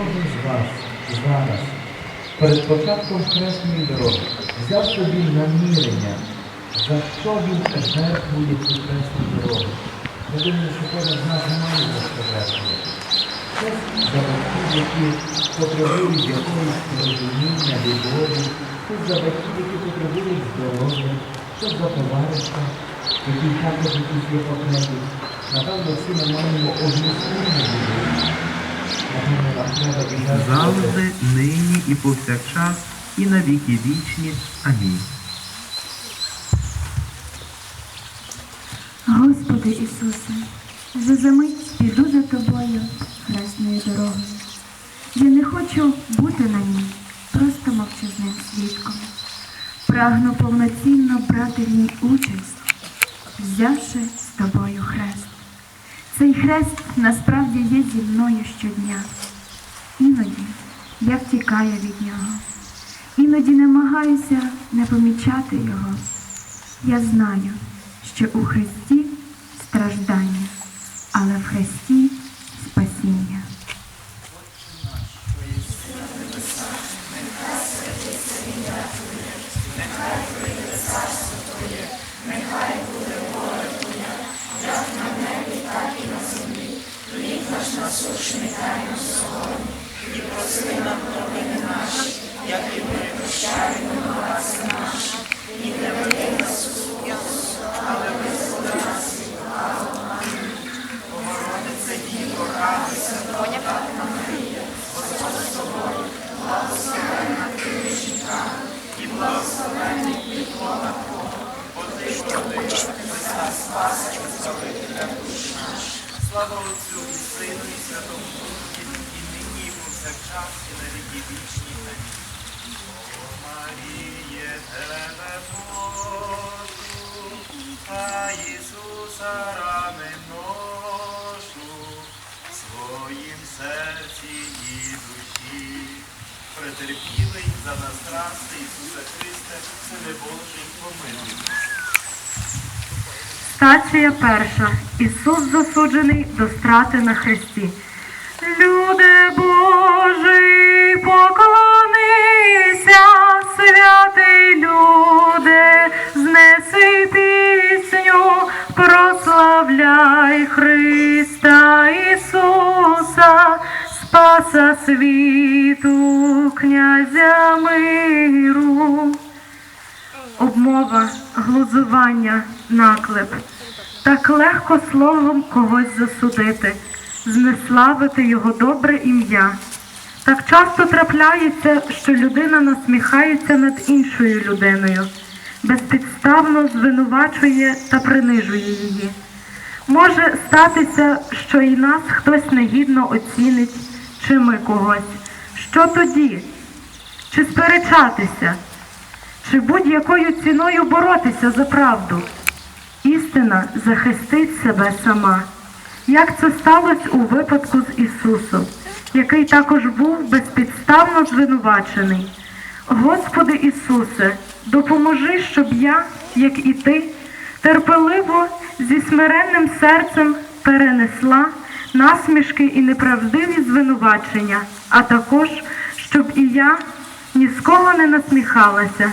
кожен з вас зараз перед початком хресної дороги взяв собі намірення, за що він жертвує цю хресну дорогу. Я думаю, що кожен з нас має за що жертвувати. Це за батьків, які потребують якогось розуміння, любові, це за батьків, які потребують здоров'я, це за товариша, який також якісь є потреби. Напевно, всі ми маємо одну спільну любов. Напевно, нам треба віддати завжди, нині і повсякчас, і на віки вічні. Амінь. Господи Ісусе, вже за мить піду за тобою хресною дорогою. Я не хочу бути на ній, просто мовчазним свідком. Прагну повноцінно брати в ній участь, взявши з тобою хрест. Цей хрест насправді є зі мною щодня. Іноді я втікаю від нього, іноді намагаюся не помічати його. Я знаю, що у Христі страждання, але в Христі спасіння. Слава Отцю Сину, і Святому Духу, і нині, і повсякчас, і на віки вічні. О, Маріє, тебе прошу, а Ісуса рани ношу, своїм серці і душі. Претерпілий за нас страсти, Ісуса Христе, Сине Божий, помилуй. нас. Стація перша. Ісус засуджений до страти на хресті. Люди Божий, поклонися, святий люде, знеси пісню, прославляй Христа Ісуса, Спаса світу, князя миру обмова, глузування, наклеп. Так легко словом когось засудити, знеславити його добре ім'я. Так часто трапляється, що людина насміхається над іншою людиною, безпідставно звинувачує та принижує її. Може статися, що і нас хтось негідно оцінить, чи ми когось. Що тоді? Чи сперечатися? Чи будь-якою ціною боротися за правду. Істина захистить себе сама. Як це сталося у випадку з Ісусом, який також був безпідставно звинувачений. Господи Ісусе, допоможи, щоб я, як і Ти, терпеливо зі смиренним серцем перенесла насмішки і неправдиві звинувачення, а також, щоб і я ні з кого не насміхалася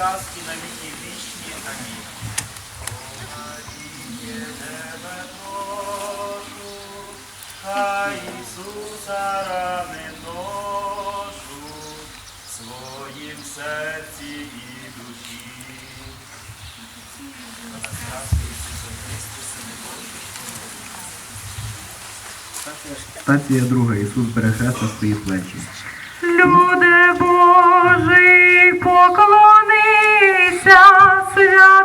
повсякчас, і на віки вічні. Амінь. О, Маріє, тебе прошу, хай Ісуса рани ношу, в своїм серці і душі. Стація друга. Ісус бере хрест на свої плечі. Люде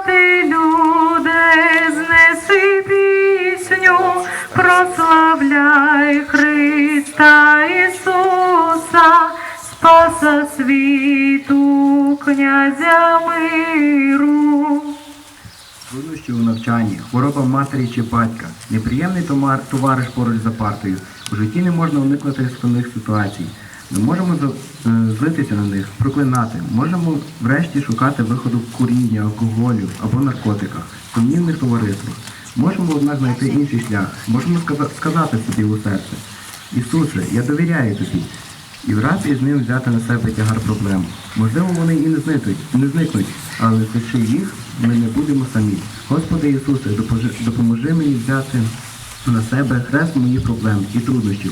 святий люде, знеси пісню, прославляй Христа Ісуса, Спаса світу, князя миру. Труднощі у навчанні, хвороба матері чи батька, неприємний товариш поруч за партою. У житті не можна уникнути складних ситуацій. Ми можемо е, злитися на них, проклинати, можемо врешті шукати виходу в курінні, алкоголю або наркотиках, сумнівних товариствах. Можемо, однак, знайти інший шлях, можемо сказати собі у серце. Ісусе, я довіряю тобі. І враз із ним взяти на себе тягар проблем. Можливо, вони і не зникнуть, не зникнуть, але несучи їх, ми не будемо самі. Господи Ісусе, допоможи, мені взяти на себе хрест моїх проблем і труднощів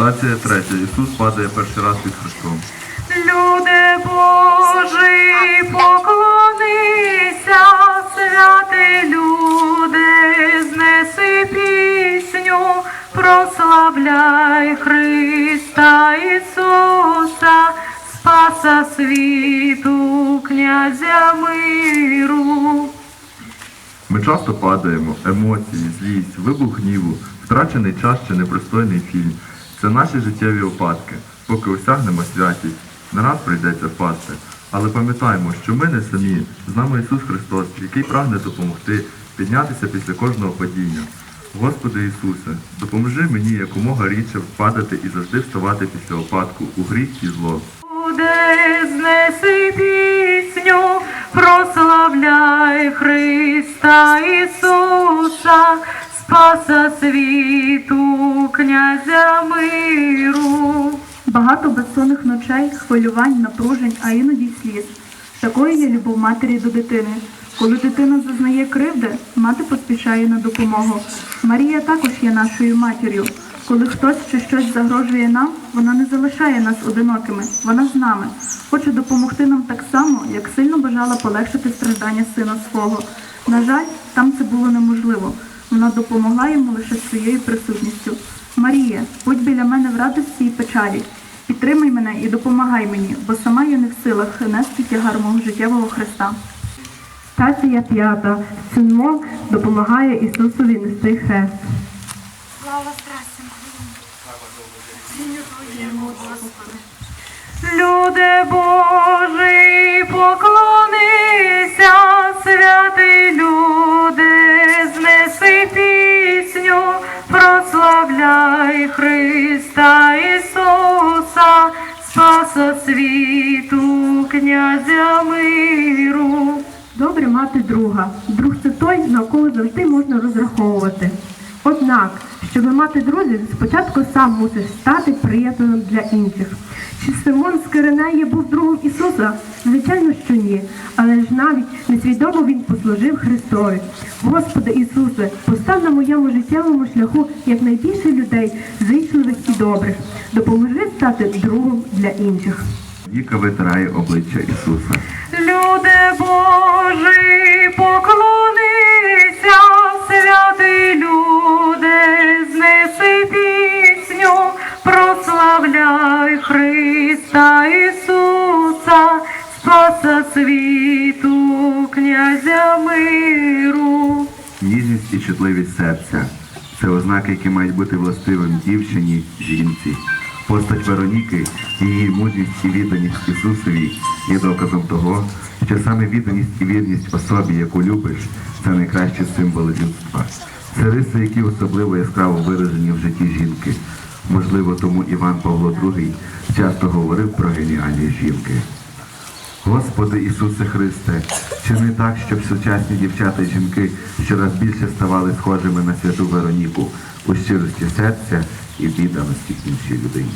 Стація третя. Ісус падає перший раз під Христом. Люде Божий, поклонися, святий люде, знеси пісню, прославляй Христа Ісуса, Спаса світу, князя миру. Ми часто падаємо, емоції, злість, вибух гніву, втрачений час чи непристойний фільм. Це наші життєві опадки. Поки осягнемо святість, не раз прийдеться впасти. Але пам'ятаємо, що ми не самі. З нами Ісус Христос, який прагне допомогти піднятися після кожного падіння. Господи Ісусе, допоможи мені якомога рідше впадати і завжди вставати після опадку у гріх і зло. Буде знеси пісню, прославляй Христа Ісуса, Спаса світу, князя миру. Багато безсонних ночей, хвилювань, напружень, а іноді й сліз. Такою є любов матері до дитини. Коли дитина зазнає кривди, мати поспішає на допомогу. Марія також є нашою матір'ю. Коли хтось чи щось загрожує нам, вона не залишає нас одинокими. Вона з нами. Хоче допомогти нам так само, як сильно бажала полегшити страждання сина свого. На жаль, там це було неможливо. Вона допомогла йому лише своєю присутністю. Марія, будь біля мене в радості і печалі. Підтримай мене і допомагай мені, бо сама я не в силах нести тягар мого життєвого Христа. Стація п'ята. Синмо допомагає Ісусові нести хрест. Люде Божий, поклонися, святий люде, прославляй Христа Ісуса, Спаса світу, князя миру. Добре мати друга. Друг це той, на кого завжди можна розраховувати. Однак, щоб мати друзів, спочатку сам мусиш стати приємним для інших. Чи Симон з Киринеї був другом Ісуса? Звичайно, що ні. Але ж навіть несвідомо він послужив Христові. Господи Ісусе, постав на моєму життєвому шляху якнайбільше людей, зичливих і добрих. Допоможи стати другом для інших. Віка витирає обличчя Ісуса. Люде Христа Ісуса, Спаса світу, князя миру. Ніжність і чутливість серця це ознаки, які мають бути властивим дівчині, жінці. Постать Вероніки, її мужність і відданість Ісусові є доказом того, що саме відданість і вірність особі, яку любиш, це найкращі символи людства. Це риси, які особливо яскраво виражені в житті жінки. Можливо, тому Іван Павло II часто говорив про геніальні жінки. Господи Ісусе Христе, чи не так, щоб сучасні дівчата і жінки щораз більше ставали схожими на святу Вероніку у щирості серця і відданості іншій людині.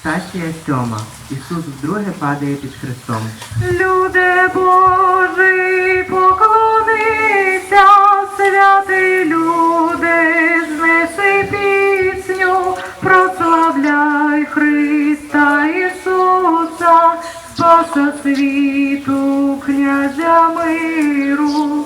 Стація сьома. Ісус вдруге падає під хрестом. Люди Божий, поклонися, святий люди, знеси пісню, прославляй Христа Ісуса, Спаса світу, князя миру.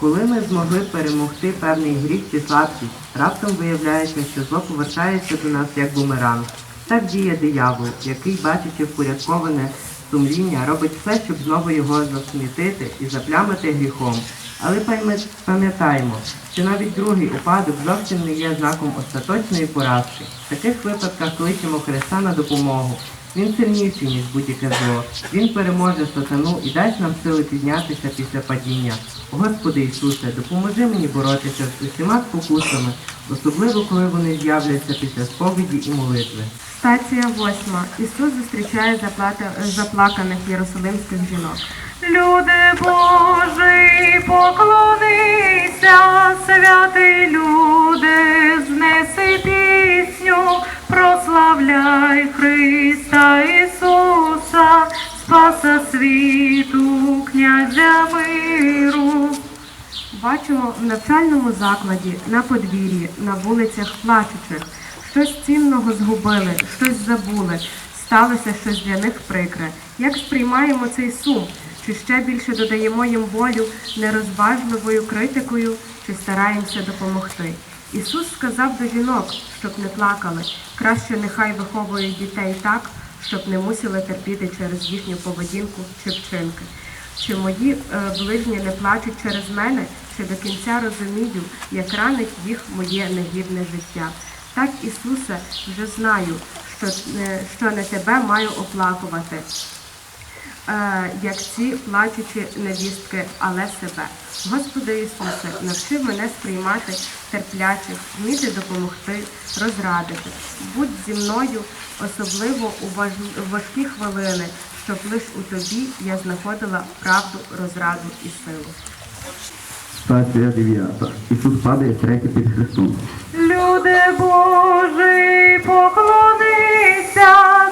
Коли ми змогли перемогти певний гріх чи слабкість, раптом виявляється, що зло повертається до нас як бумеранг. Так діє диявол, який, бачачи впорядковане сумління, робить все, щоб знову його засмітити і заплямити гріхом. Але пам'ят- пам'ятаємо, що навіть другий упадок зовсім не є знаком остаточної поразки. В таких випадках кличемо Христа на допомогу. Він сильніший, ніж будь-яке зло. Він переможе сатану і дасть нам сили піднятися після падіння. Господи Ісусе, допоможи мені боротися з усіма спокусами, особливо коли вони з'являться після сповіді і молитви. Стація восьма. Ісус зустрічає заплаканих єрусалимських жінок. Люди Божий, поклонися, святий люди, знеси пісню, прославляй Христа Ісуса, Спаса світу, князя миру. Бачимо в навчальному закладі, на подвір'ї, на вулицях плачучих. Щось цінного згубили, щось забули, сталося щось для них прикре. Як сприймаємо цей сум? Чи ще більше додаємо їм болю нерозважливою критикою, чи стараємося допомогти? Ісус сказав до жінок, щоб не плакали. Краще нехай виховують дітей так, щоб не мусили терпіти через їхню поведінку чи вчинки. Чи мої е, ближні не плачуть через мене, чи до кінця розумію, як ранить їх моє негідне життя? Так, Ісусе, вже знаю, що, е, що не тебе маю оплакувати, е, як ці плачучі невістки, але себе. Господи Ісусе, навчи мене сприймати терплячих, вміти допомогти, розрадити. Будь зі мною, особливо у важкі хвилини, щоб лиш у тобі я знаходила правду, розраду і силу. Стація дев'ята. Ісус падає третє під хрестом. Люди Божий, поклонися,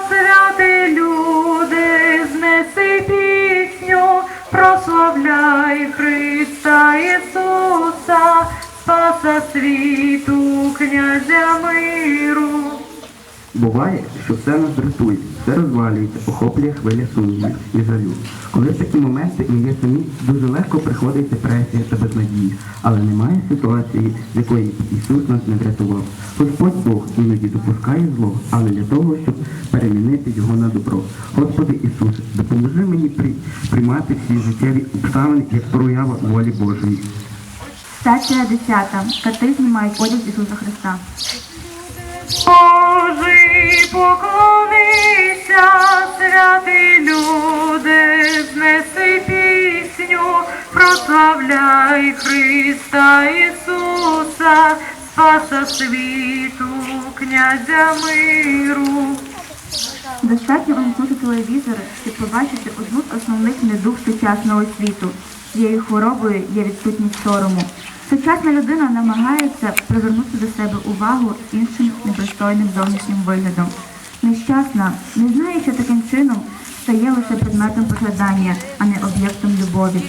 святий люди, знеси пісню, прославляй Христа Ісуса, Спаса світу, князя миру. Буває, що все нас дратує, все розвалюється, охоплює хвиля сумнівів і жалю. Коли в такі моменти ми є самі, дуже легко приходить депресія та безнадії, але немає ситуації, з якої Ісус нас не врятував. Господь Бог іноді допускає зло, але для того, щоб перемінити його на добро. Господи Ісусе, допоможи мені при- приймати всі життєві обставини як проява волі Божої. Стація 10. Кати знімають одяг Ісуса Христа. Божий, поклонися, святий люди, знеси пісню, прославляй Христа Ісуса, Спаса світу, князя миру. Достатньо увімкнути телевізор, щоб побачити одну з основних недуг сучасного світу. Цією хворобою є відсутність сорому. Сучасна людина намагається привернути до себе увагу іншим непристойним зовнішнім виглядом. Нещасна, не знає, що таким чином стає лише предметом пожадання, а не об'єктом любові.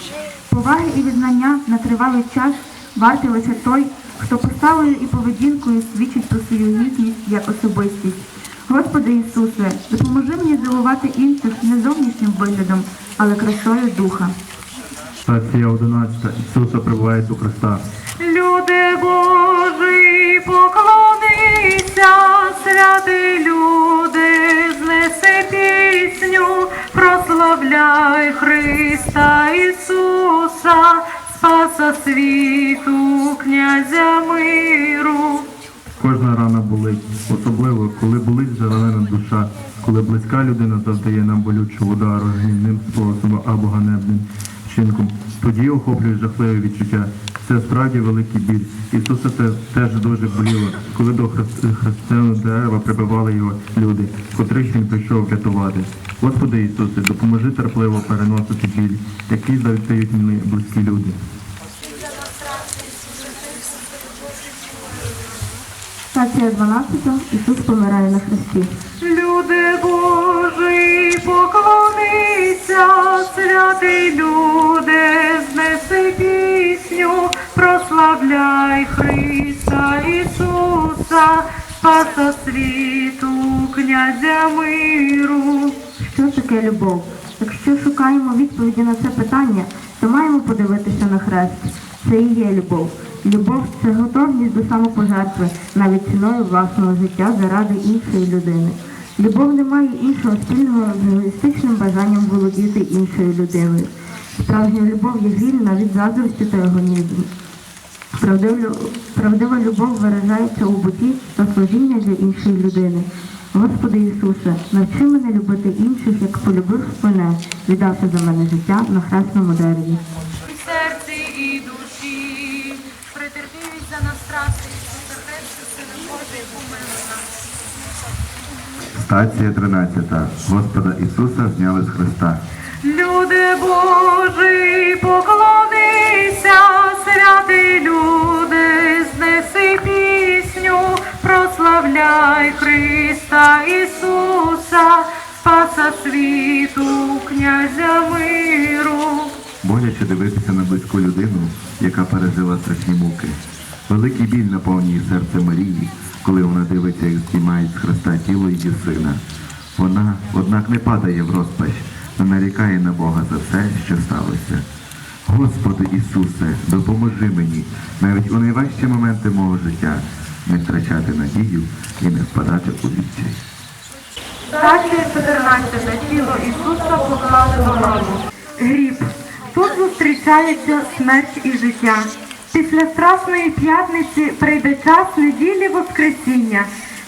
Поваги і відзнання на тривалий час вартий лише той, хто поставою і поведінкою свідчить про свою гідність як особистість. Господи Ісусе, допоможи мені здивувати інших не зовнішнім виглядом, але красою духа. Стація 11. Ісуса прибуває до Христа. Люди Божий, поклонися, святий люди, знеси пісню, прославляй Христа Ісуса, Спаса світу, князя миру. Кожна рана болить, особливо, коли болить завалена душа, коли близька людина завдає нам болючого удару гнівним способом або ганебним вчинком. Тоді охоплює жахливе відчуття. Це справді великий біль. Ісуса це теж дуже боліло, коли до хрестеного дерева прибивали його люди, котрих він прийшов врятувати. Господи Ісусе, допоможи терпливо переносити біль, який завдають мені близькі люди. Стація 12. Ісус помирає на хресті. Люди Божий, поклонися, святий люди, знеси пісню, прославляй Христа Ісуса, Спаса світу, князя миру. Що таке любов? Якщо шукаємо відповіді на це питання, то маємо подивитися на хрест. Це і є любов. Любов це готовність до самопожертви, навіть ціною власного життя заради іншої людини. Любов не має іншого спільного з егоїстичним бажанням володіти іншою людиною. Справжня любов є вільна від заздрості та егонізму. Правдива, любов виражається у буті та служіння для іншої людини. Господи Ісусе, навчи мене любити інших, як полюбив мене, віддавши за мене життя на хресному дереві. І серці, і душі, претерпівість за нас страсти, Ісуса Христа, Сина Божий, помилуй нас. Стація 13. Господа Ісуса зняли з Христа. Люди Божий, поклонися, святий люди, знеси пісню, прославляй Христа Ісуса, Спаса світу, князя миру. Боляче дивитися на близьку людину, яка пережила страшні муки. Великий біль наповнює серце Марії, коли вона дивиться, як знімають з Христа тіло її сина. Вона, однак, не падає в розпач, не нарікає на Бога за все, що сталося. Господи Ісусе, допоможи мені навіть у найважчі моменти мого життя не втрачати надію і не впадати у відчай. Стація 14. Тіло Ісуса поклали до. Гріб. Тут зустрічаються смерть і життя. Після Страсної п'ятниці прийде час неділі Воскресіння.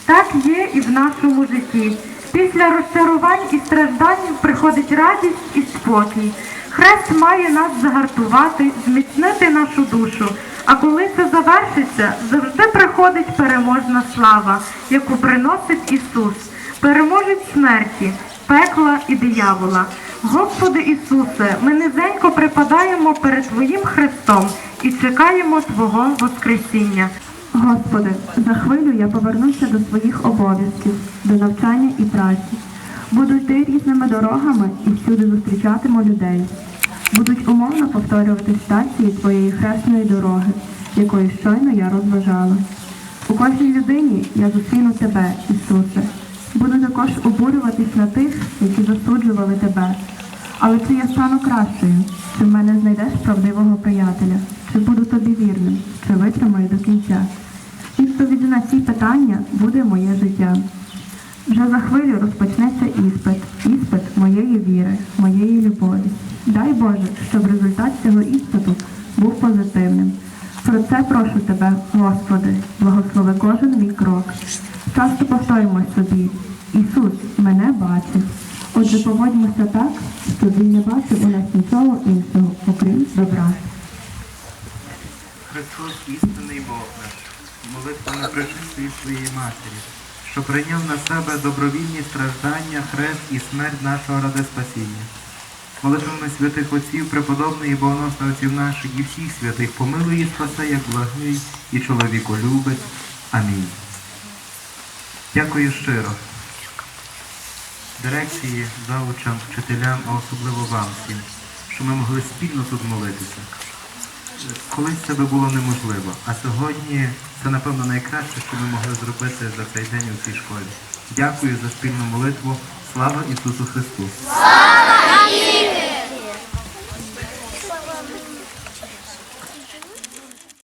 Так є і в нашому житті. Після розчарувань і страждань приходить радість і спокій. Хрест має нас загартувати, зміцнити нашу душу. А коли це завершиться, завжди приходить переможна слава, яку приносить Ісус переможець смерті, пекла і диявола. Господи Ісусе, ми низенько припадаємо перед Твоїм Христом і чекаємо Твого Воскресіння. Господи, за хвилю я повернуся до своїх обов'язків, до навчання і праці. Буду йти різними дорогами і всюди зустрічатиму людей. Будуть умовно повторювати стації твоєї хресної дороги, якою щойно я розважала. У кожній людині я зустріну тебе, Ісусе. Буду також обурюватись на тих, які засуджували тебе. Але чи я стану кращою? Чи в мене знайдеш правдивого приятеля? Чи буду тобі вірним? Чи витримаю до кінця? Відповіді на ці питання буде моє життя. Вже за хвилю розпочнеться іспит, іспит моєї віри, моєї любові. Дай Боже, щоб результат цього іспиту був позитивним. Про це прошу тебе, Господи, благослови кожен мій крок. Часто повторюємо собі, Ісус мене бачив. Отже, поводьмося так, щоб Він не бачив у нас нічого іншого, окрім добра. Христос істинний Бог наш, молитва на причистої своєї матері, що прийняв на себе добровільні страждання, хрест і смерть нашого ради спасіння. Молитвами святих отців, преподобних і богоносних отців наших і всіх святих, помилуй і спаси, як благий і чоловіколюбець. Амінь. Дякую щиро. Дирекції, заучам, вчителям, а особливо вам всім, що ми могли спільно тут молитися. Колись це би було неможливо, а сьогодні це, напевно, найкраще, що ми могли зробити за цей день у цій школі. Дякую за спільну молитву. Слава Ісусу Христу! Слава